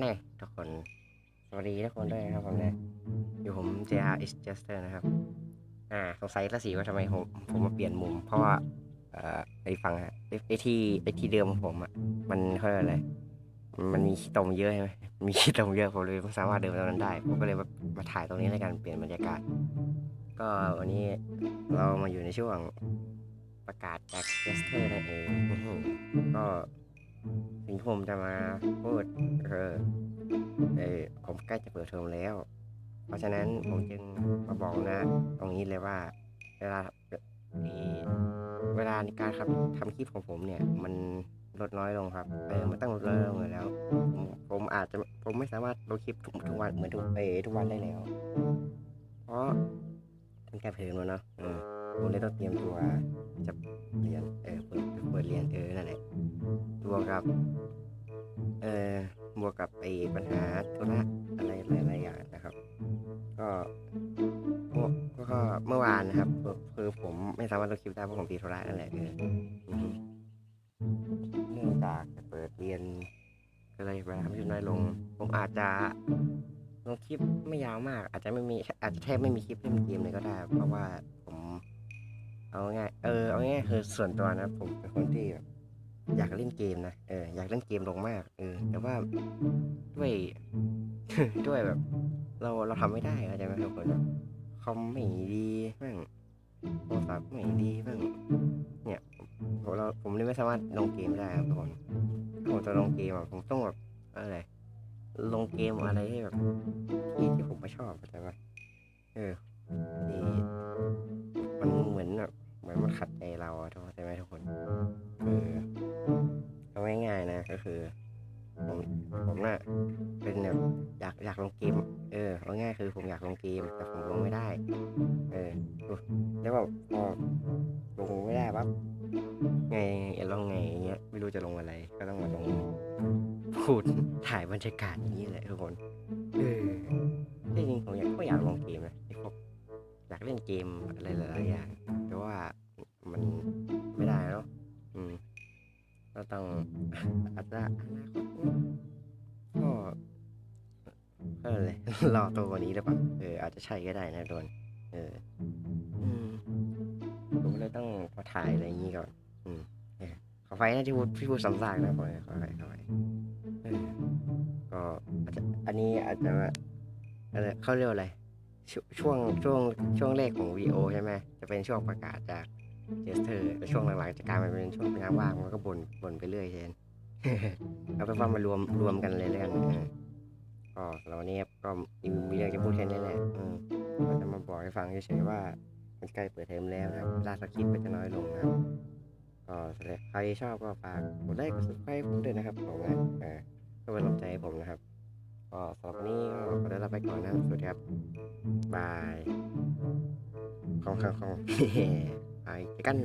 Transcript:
แน่ทุกคน สวัสดีทุกคนด้วยนะครับผมเนี่อยู่ผม JR X Jester นะครับ อ่า สงสัยละสิว่าทำไมผมผมมาเปลี่ยนมุม เพราะว่า เอ่อไอ้ฟังฮะไอ้ที่ไอ้ที่เดิมของผมอะ มันเขาเรียกอะไร มันมีขี้ตมเยอะใช่ไหมมีขี้ตมเยอะผมเลยไม่สามารถเดินตรงนั้นได้ ผมก็เลยมามาถ่ายตรงนี้ในการเปลี่ยนบรรยากาศ ก็วันนี้เรามาอยู่ในช่วงประกาศจากเจสเตอร์นั่นเองก็ สิ่งที่ผมจะมาพูดก็คือเออผมใกล้จะเปิดเทอมแล้ว เพราะฉะนั้นผมจึงมาบอกนะ ตรงนี้เลยว่า เวลาเออเวลาในการทำทำคลิปของผมเนี่ย มันลดน้อยลงครับเออมันต้องลดน้อยลงอยู่แล้ว ผมอาจจะผมไม่สามารถลงคลิปทุกทุกวันเหมือนทุกเอทุกวันได้แล้ว เพราะมันแค่เพลินแล้วเนาะผมเลยต้องเตรียมตัวจะเรียนเออเปิดเปิดเรียนเออนั่นแหละบวกกับ เออบวกกับไอ้ปัญหาธุระอะไรหลายๆอย่างนะครับ ก็ก็ก็เมื่อวานนะครับคือคือผมไม่สามารถลงคลิปได้เพราะผมติดธุระนั่นแหละเออเนื่องจากเปิดเรียนก็เลยเวลาทำคลิปน้อยลง ผมอาจจะลงคลิปไม่ยาวมาก อาจจะไม่มีอาจจะแทบไม่มีคลิปเล่นเกมเลยก็ได้ เพราะว่าผม เอาง่ายเออเอาง่ายคือส่วนตัวนะผมเป็นคนที่แบบอยากเล่นเกมนะเอออยากเล่นเกมลงมากเออแต่ว่าด้วยด้วยแบบ เราเราทำไม่ได้เข้าใจไหมทุกคนแบบคอมไม่ดีแม่งโทรศัพท์ไม่ดีแม่งเนี่ยผมเราผมเลยไม่สามารถลงเกมได้ครับทุกคนถ้าผมจะลงเกมอะผมต้องแบบอะไรลงเกมอะไรที่แบบที่ที่ผมไม่ชอบเข้าใจไหมเออที่มัน มันขัดใจเราทุกคนเข้าใจไหมทุกคนเออเอาง่ายๆนะก็คือผมผมน่ะเป็นแบบอยากอยากลงเกม เออเอาง่ายคือผมอยากลงเกมแต่ผมลงไม่ได้ เออแล้วแบบพอลงไม่ได้ปั๊บไงลงไงอย่างเงี้ยไม่รู้จะลงอะไร ก็ต้องมาลงพูดถ่ายบรรยากาศอย่างนี้แหละทุกคนเออที่จริงผมอยากก็อยากลงเกมนะที่พกอยากเล่นเกมอะไรหลายๆอย่างแต่ว่า มันไม่ได้แล้วอืมก็ต้องอาจจะอนาคตก็ก็เลยรอโตกว่านี้หรือเปล่าเอออาจจะใช่ก็ได้นะโดนเอออืมผมเลยต้องมาถ่ายอะไรอย่างนี้ก่อน อืมเอขอไฟนะที่พูดพี่พูดซ้ำซากนะขอขอไฟขอไฟก็อาจจะอันนี้อาจจะอะไรเขาเรียกว่าอะไรชช่วงช่วงช่วงแรกของวีโอใช่ไหมจะเป็นช่วงประกาศจาก เจสเตอร์แล้วช่วงหลังๆจะกลายมาเป็นช่วงเป็นงานว่างมันก็บ่นบ่นไปเรื่อยเช่นเอาไปนว่ามารวมรวมกันเลยแล้วกันก็สำหรับวันนี้ครับก็มีเรื่องจะพูดแค่นี้แหละมก็จะมาบอกให้ฟังเฉยๆว่ามันใกล้เปิดเทอมแล้วนะเวลาสคริปต์ก็จะน้อยลงนะครับก็สำหรับใครชอบก็ฝากกดไลค์กดซับสไครต์ผมด้วยนะครับผมนะเออก็เป็นกำลังใจให้ผมนะครับก็สำหรับวันนี้ก็ขอได้ลาไปก่อนนะครับสวัสดีครับบายของของของ ไปเจอกัน